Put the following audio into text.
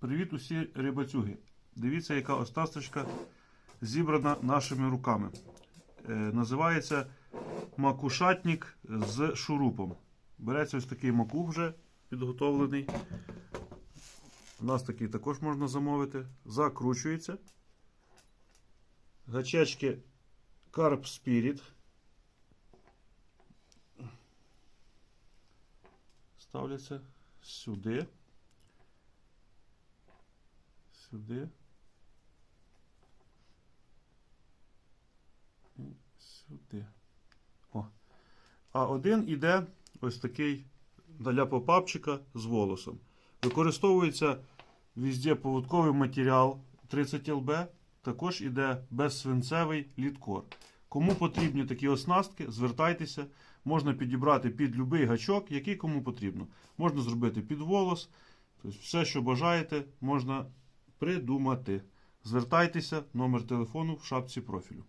Привіт усі рибацюги. Дивіться, яка остасточка зібрана нашими руками. Е, називається макушатник з шурупом. Береться ось такий макух вже підготовлений. У нас такий також можна замовити. Закручується. Гачечки Carp Spirit. Ставляться сюди. Сюди. І сюди. О. А один іде ось такий для попапчика з волосом. Використовується везде поводковий матеріал 30 ЛБ. Також іде безсвинцевий літкор. Кому потрібні такі оснастки, звертайтеся. Можна підібрати під будь-який гачок, який кому потрібно. Можна зробити під волос. Тобто все, що бажаєте, можна придумати. Звертайтеся, номер телефону в шапці профілю.